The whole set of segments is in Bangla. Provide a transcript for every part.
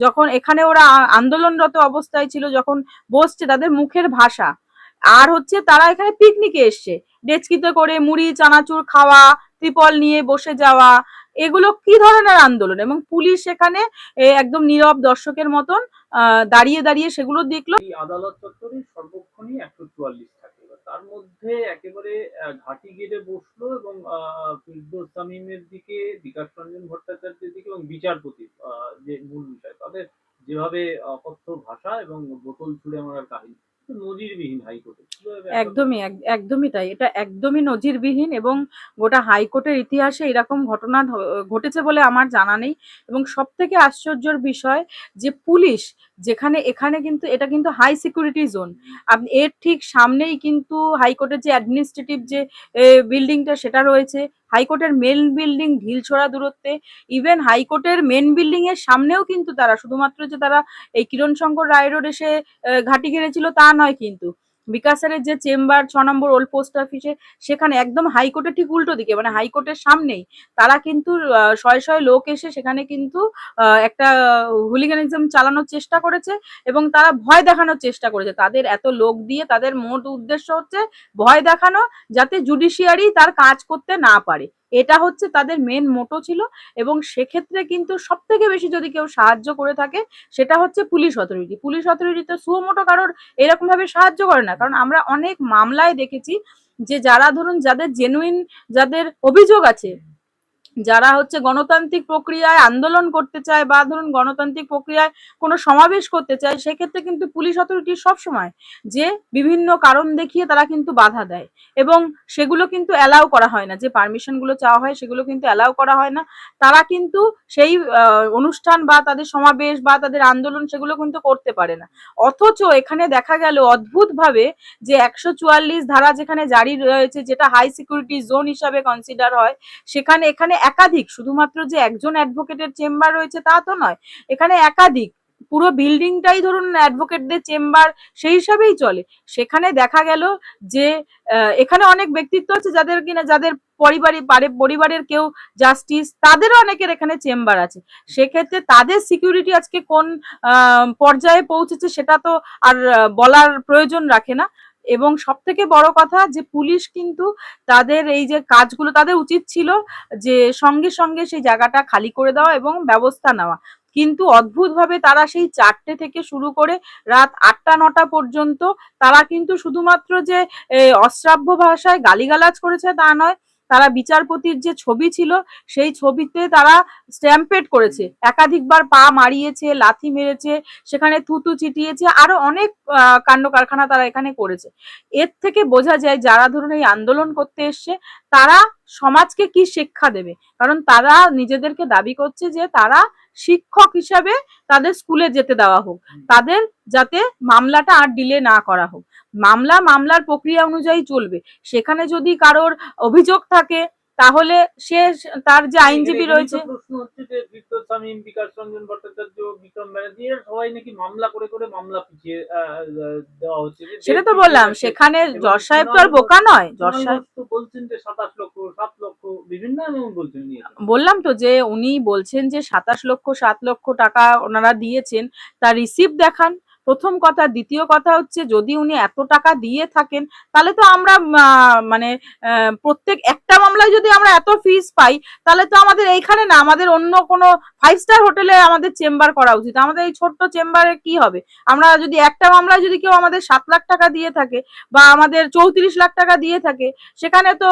যখন এখানে ওরা আন্দোলনরত অবস্থায় ছিল যখন বসছে তাদের মুখের ভাষা। আর হচ্ছে তারা এখানে পিকনিকে এসছে। ডেচকিতে করে মুড়ি চানাচুর খাওয়া ত্রিপল নিয়ে বসে যাওয়া এগুলো কি ধরনের আন্দোলন? এবং পুলিশ সেখানে এ, একদম নীরব দর্শকের মতন দাঁড়িয়ে দাঁড়িয়ে সেগুলো দেখল। আদালত চত্বরে সর্বক্ষণই একশো চুয়াল্লিশ মধ্যে একেবারে ঘাঁটি গেড়ে বসল এবং ফিরদৌস তামিমের দিকে, বিকাশ রঞ্জন ভট্টাচার্যের দিকে এবং বিচারপতি যে মূল বিষয়, তাদের যেভাবে অকথ্য ভাষা এবং বোতল ছুঁড়ে মারার কাহিনী নজিরবিহীন হাইকোর্টে একদমই একদমই তাই। এটা একদমই নজিরবিহীন এবং গোটা হাইকোর্টের ইতিহাসে এরকম ঘটনা ঘটেছে বলে আমার জানা নেই। এবং সব থেকে আশ্চর্যের বিষয় যে পুলিশ যেখানে, এখানে কিন্তু, এটা কিন্তু হাই সিকিউরিটি জোন আপনি এর ঠিক সামনেই কিন্তু হাইকোর্টের যে অ্যাডমিনিস্ট্রেটিভ যে বিল্ডিংটা সেটা রয়েছে। হাইকোর্টের মেন বিল্ডিং ঢিলছোড়া দূরত্বে। ইভেন হাইকোর্টের মেন বিল্ডিং এর সামনেও কিন্তু তারা, শুধুমাত্র যে তারা এই কিরণ শঙ্কর রায় রোড এসে ঘাটি ঘেরেছিল তা নয় কিন্তু। বিকাশের যে চেম্বার, ছ নম্বর ওল্ড পোস্ট অফিসে, সেখানে একদম হাইকোর্টের ঠিক উল্টো দিকে মানে হাইকোর্টের সামনেই। তারা কিন্তু শয়ে শয়ে লোক এসে সেখানে কিন্তু একটা হুলিগানিজম চালানোর চেষ্টা করেছে এবং তারা ভয় দেখানোর চেষ্টা করেছে। তাদের এত লোক দিয়ে তাদের মোট উদ্দেশ্য হচ্ছে ভয় দেখানো যাতে জুডিশিয়ারি তার কাজ করতে না পারে। এটা হচ্ছে তাদের মেন মোটো ছিল এবং সেক্ষেত্রে কিন্তু সব থেকে বেশি যদি কেউ সাহায্য করে থাকে, সেটা হচ্ছে পুলিশ অথরিটি পুলিশ অথরিটি তো সুমোটো কারোর এরকম ভাবে সাহায্য করে না। কারণ আমরা অনেক মামলায় দেখেছি যে যারা ধরুন যাদের জেনুইন যাদের অভিযোগ আছে যারা হচ্ছে গণতান্ত্রিক প্রক্রিয়ায় আন্দোলন করতে চায় বা ধরুন গণতান্ত্রিক প্রক্রিয়ায় কোনো সমাবেশ করতে চায়, সেক্ষেত্রে কিন্তু পুলিশ অথরিটি সবসময় যে বিভিন্ন কারণ দেখিয়ে তারা কিন্তু বাধা দেয় এবং সেগুলো কিন্তু অ্যালাউ করা হয় না। যে পারমিশনগুলো চাওয়া হয় সেগুলো কিন্তু অ্যালাউ করা হয় না। তারা কিন্তু সেই অনুষ্ঠান বা তাদের সমাবেশ বা তাদের আন্দোলন সেগুলো কিন্তু করতে পারে না। অথচ এখানে দেখা গেল অদ্ভুতভাবে যে একশো চুয়াল্লিশ ধারা যেখানে জারি রয়েছে, যেটা হাই সিকিউরিটি জোন হিসাবে কনসিডার হয়, সেখানে, এখানে একাধিক, শুধুমাত্র যে একজন অ্যাডভোকেটের চেম্বার রয়েছে তা তো নয়, এখানে একাধিক, পুরো বিল্ডিংটাই ধরুন অ্যাডভোকেটদের চেম্বার সেই হিসাবেই চলে। সেখানে দেখা গেল যে এখানে অনেক ব্যক্তিত্ব আছে যাদের কিনা, যাদের পরিবারের পারে- পরিবারের কেউ জাস্টিস তাদেরও অনেকের এখানে চেম্বার আছে। সেক্ষেত্রে তাদের সিকিউরিটি আজকে কোন পর্যায়ে পৌঁছেছে সেটা তো আর বলার প্রয়োজন রাখে না। এবং সব থেকে বড় কথা যে পুলিশ কিন্তু তাদের এই যে কাজগুলো তাদের উচিত ছিল যে সঙ্গে সঙ্গে সেই জায়গাটা খালি করে দেওয়া এবং ব্যবস্থা নেওয়া। কিন্তু অদ্ভুতভাবে তারা সেই চারটে থেকে শুরু করে রাত আটটা, নটা পর্যন্ত তারা কিন্তু শুধুমাত্র যে অশ্রাব্য ভাষায় গালিগালাজ করেছে তা নয় তারা বিচারপতির যে ছবি ছিল, সেই ছবিতে তারা স্ট্যাম্পেড করেছে। একাধিকবার পা মারিয়েছে, লাথি মেরেছে, সেখানে থুতু চিটিয়েছে আরও অনেক কাণ্ড কারখানা তারা এখানে করেছে। এর থেকে বোঝা যায় যারা ধরুন এই আন্দোলন করতে এসছে, তারা সমাজকে কি শিক্ষা দেবে? কারণ তারা নিজেদেরকে দাবি করছে যে তারা শিক্ষক হিসাবে তাদের স্কুলে যেতে দেওয়া হোক। তাদের যাতে মামলাটা আর ডিলে না করা হোক। মামলা মামলার প্রক্রিয়া অনুযায়ী চলবে। সেখানে যদি কারোর অভিযোগ থাকে তাহলে সে তার যে আইনজীবী রয়েছে প্রশ্ন হচ্ছে যে ফিরদৌস বিকাশ রঞ্জন ভট্টাচার্য বিক্রম ব্যানার্জি সবাই নাকি মামলা করে করে মামলা পিছিয়ে আহ, আহ, দেওয়া হচ্ছে। সেটা তো বললাম সেখানে জজ সাহেব তো আর বোকা নয়। জজ সাহেব তো বলছেন যে সাতাশ লক্ষ সাত লক্ষ বিভিন্ন বলছেন বললাম তো যে উনি বলছেন যে সাতাশ লক্ষ সাত লক্ষ টাকা ওনারা দিয়েছেন তার রিসিপ্ট দেখান। প্রথম কথা। দ্বিতীয় কথা হচ্ছে, যদি উনি এত টাকা দিয়ে থাকেন, তাহলে তো আমরা মানে প্রত্যেক, একটা মামলায় যদি আমরা এত ফিস পাই, তাহলে তো আমাদের এইখানে না, আমাদের অন্য কোনো ফাইভ স্টার হোটেলে আমাদের চেম্বার করা উচিত। আমাদের এই ছোট্ট চেম্বারে কি হবে? আমরা যদি একটা মামলায় যদি কেউ আমাদের সাত লাখ টাকা দিয়ে থাকে বা আমাদের চৌত্রিশ লাখ টাকা দিয়ে থাকে, সেখানে তো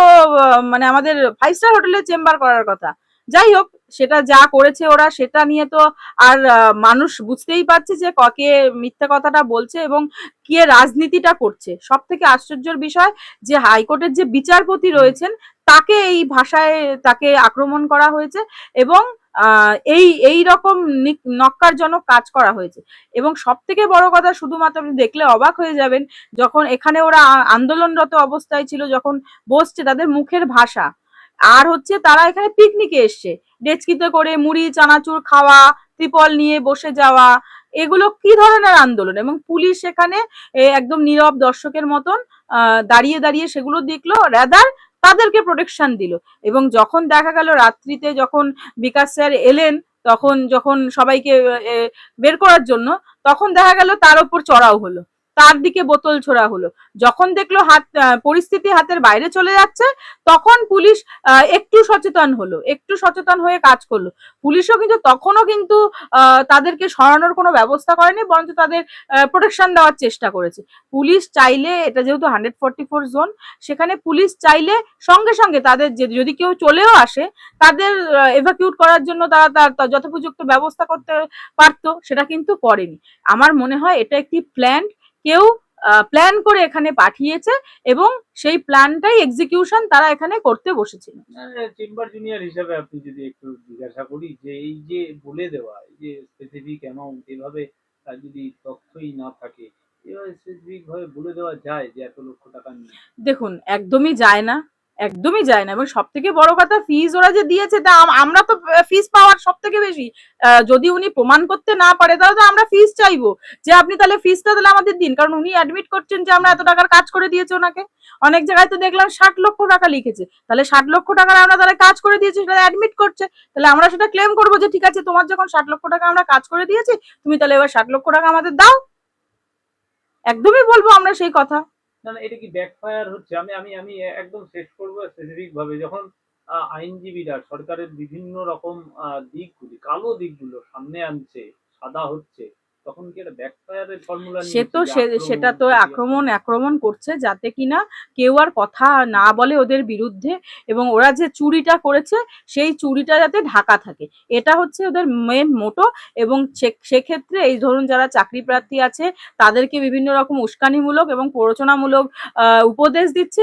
মানে আমাদের ফাইভ স্টার হোটেলে চেম্বার করার কথা। যাই হোক সেটা যা করেছে ওরা সেটা নিয়ে তো আর মানুষ বুঝতেই পারছে যে কে মিথ্যা কথাটা বলছে এবং কে রাজনীতিটা করছে। সব থেকে আশ্চর্যের বিষয় যে হাইকোর্টের যে বিচারপতি রয়েছেন তাকে এই ভাষায় তাকে আক্রমণ করা হয়েছে এবং আহ, এই এই রকম নিক- নক্কারজনক কাজ করা হয়েছে। এবং সব থেকে বড় কথা শুধুমাত্র আপনি দেখলে অবাক হয়ে যাবেন যখন এখানে ওরা আন্দোলনরত অবস্থায় ছিল যখন বসছে তাদের মুখের ভাষা আর হচ্ছে তারা এখানে পিকনিকে এসছে। ডেচকিতে করে মুড়ি, চানাচুর খাওয়া, ত্রিপল নিয়ে বসে যাওয়া, এগুলো কি ধরনের আন্দোলন? এবং পুলিশ সেখানে একদম নীরব দর্শকের মতন দাঁড়িয়ে দাঁড়িয়ে সেগুলো দেখল রাদার তাদেরকে প্রোটেকশন দিল। এবং যখন দেখা গেল রাত্রিতে যখন বিকাশ স্যার এলেন, তখন যখন সবাইকে বের করার জন্য, তখন দেখা গেল তার ওপর চড়াও হলো। তার দিকে বোতল ছোড়া হলো। যখন দেখল হাত পরিস্থিতি হাতের বাইরে চলে যাচ্ছে, তখন পুলিশ একটু সচেতন হলো, একটু সচেতন হয়ে কাজ করল। পুলিশও কিন্তু তখনও কিন্তু তাদেরকে সরানোর কোনো ব্যবস্থা করেনি, বরঞ্চ তাদের প্রোটেকশন দেওয়ার চেষ্টা করেছে। পুলিশ চাইলে, এটা যেহেতু হান্ড্রেড ফোর্টি ফোর জোন সেখানে পুলিশ চাইলে সঙ্গে সঙ্গে তাদের যদি কেউ চলেও আসে, তাদের এভাকিউট করার জন্য তারা তার যথোপযুক্ত ব্যবস্থা করতে পারতো, সেটা কিন্তু করেনি। আমার মনে হয় এটা একটি প্ল্যান কেউ প্ল্যান করে এখানে পাঠিয়েছে এবং সেই প্ল্যানটাই এক্সিকিউশন তারা এখানে করতে বসেছিল। চেম্বার জুনিয়র হিসাবে আপনি যদি একটু জিজ্ঞাসা করি যে এই যে বলে দেওয়া এই যে স্পেসিফিক অ্যামাউন্ট এভাবে তার যদি তথ্যই না থাকে এভাবে স্পেসিফিক ভাবে বলে দেওয়া যায় যে এত লক্ষ টাকা দেখুন একদমই যায় না। একদমই যায় না। এবং সব থেকে বড় কথা ফিজ ওরা যে দিয়েছে তা আমরা তো ফিজ পাওয়ার সব থেকে বেশি যদি উনি প্রমাণ করতে না পারে, তাহলে তো আমরা ফিজ চাইব। যে আপনি তাহলে ফিজটা তাহলে আমাদের দিন। কারণ উনি অ্যাডমিট করছেন যে আমরা এত টাকার কাজ করে দিয়েছি ওনাকে। অনেক জায়গায় তো দেখলাম ষাট লক্ষ টাকা লিখেছে। তাহলে ষাট লক্ষ টাকার আমরা তাহলে কাজ করে দিয়েছি, সেটা অ্যাডমিট করছে। তাহলে আমরা সেটা ক্লেম করব যে, ঠিক আছে, তোমার যখন ষাট লক্ষ টাকা আমরা কাজ করে দিয়েছি, তুমি তাহলে এবার ষাট লক্ষ টাকা আমাদের দাও। একদমই বলব আমরা সেই কথা। না না, এটা কি ব্যাকফায়ার হচ্ছে? আমি আমি আমি একদম শেষ করব স্পেসিফিক ভাবে। যখন আইনজীবীরা সরকারের বিভিন্ন রকম দিকগুলি, কালো দিকগুলো সামনে আনছে, সাদা হচ্ছে সে তো সেটা তো আক্রমণ আক্রমণ করছে যাতে কিনা কেউ আর কথা না বলে ওদের বিরুদ্ধে এবং ওরা যে চুরিটা করেছে সেই চুরিটা যাতে ঢাকা থাকে। এটা হচ্ছে ওদের মেন মোটো এবং সেক্ষেত্রে এই ধরুন যারা চাকরি প্রার্থী আছে তাদেরকে বিভিন্ন রকম উস্কানিমূলক এবং প্ররোচনামূলক আহ, উপদেশ দিচ্ছে।